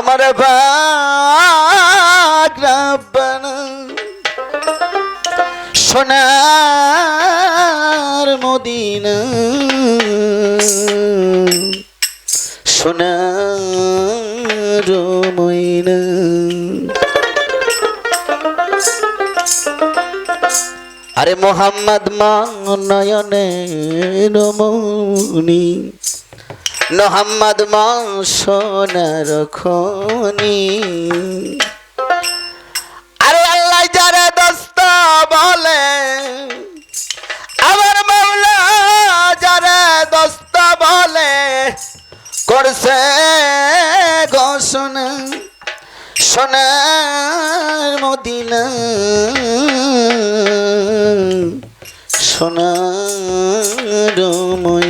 আমার বাগরাবানা সোনার মদিন। সোনার ময়না। আরে মোহাম্মদ মা নয়নে রমণী মোহাম্মদ মা সোনার খনি আরে আল্লাহ যারা দোস্ত বলে, আমার মৌলা যারা দোস্ত বলে, করছে ঘোষণা সোনার মদিনা। সোনার ময়না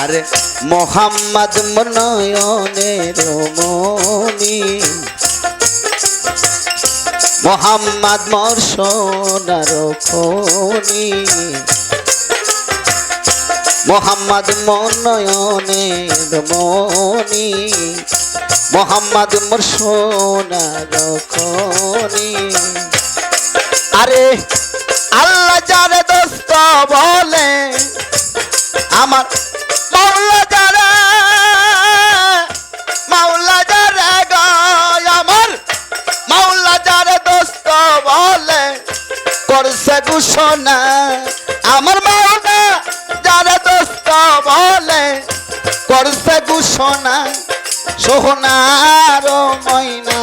আরে মোহাম্মদ মনয়নের মনি মোহাম্মদ মোর সোনার খনি মোহাম্মদ মনয়নের মনি মোহাম্মদ মোর সোনার খনি আরে আল্লাহ যারে দোস্ত বলে, আমার ঘোষণা আমার মাওলা যারা দোস্ত বলে, করছে ঘোষণা সোনার ময়না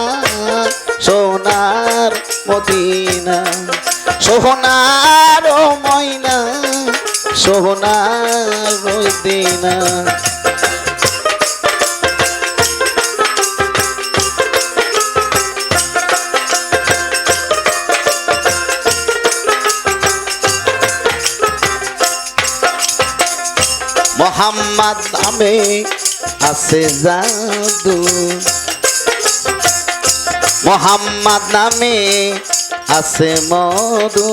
সোনার মদিনা। সোনার ময়না সোনার মদিনা। মোহাম্মদ নামে আছে জাদু। মোহাম্মদ নামে আছে মধু।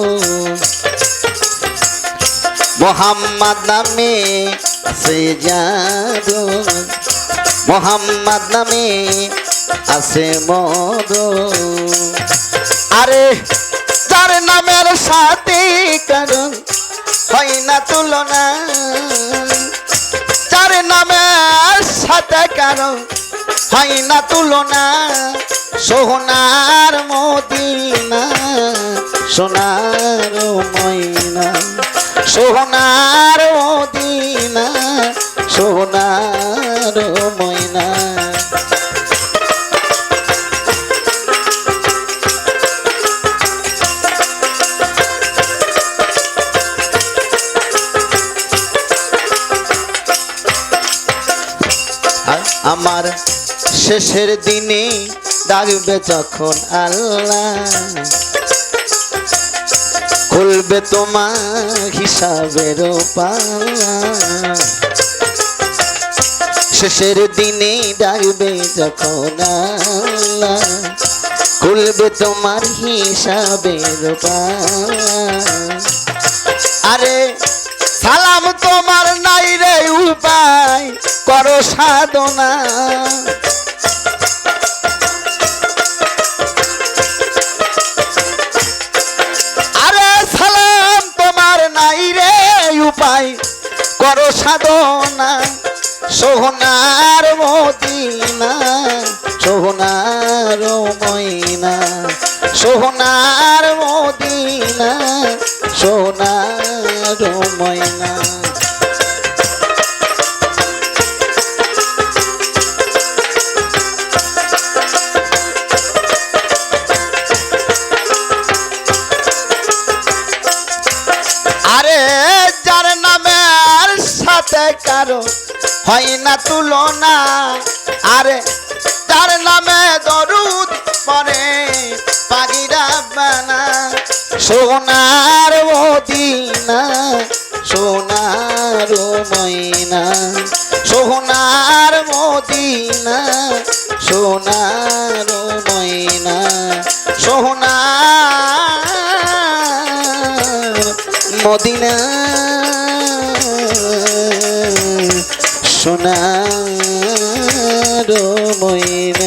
মোহাম্মদ নামে আছে জাদু। মোহাম্মদ নামে আছে মধু। আরে, যার নামের সাথে কারণ হয় না তুলনা। সাথে কারও? হয় না তুলনা সোনার মদিনা সোনার ময়না। সোনার মদিনা সোনার ময়না। আমার শেষের দিনে ডাকবে যখন আল্লাহ। খুলবে তোমার হিসাবের শেষের দিনে ডাকবে যখন আল্লাহ। খুলবে তোমার হিসাবের পাল্লা আরে সালাম তোমার নাই রে উপায়। করো সাধনা। আরে সালাম তোমার নাই রে উপায়, করো সাধনা। সোহনার মদিনা, সোহনার ময়না, সোহনার মদিনা। কারও হয় না তুলনা, আরে তার নামে দরুদ পরে বানা। সোনার মদিনা, সোনার ময়না। সোনার মদিনা, সোনার ময়না। সোনার মদিনা। সোনার ময়না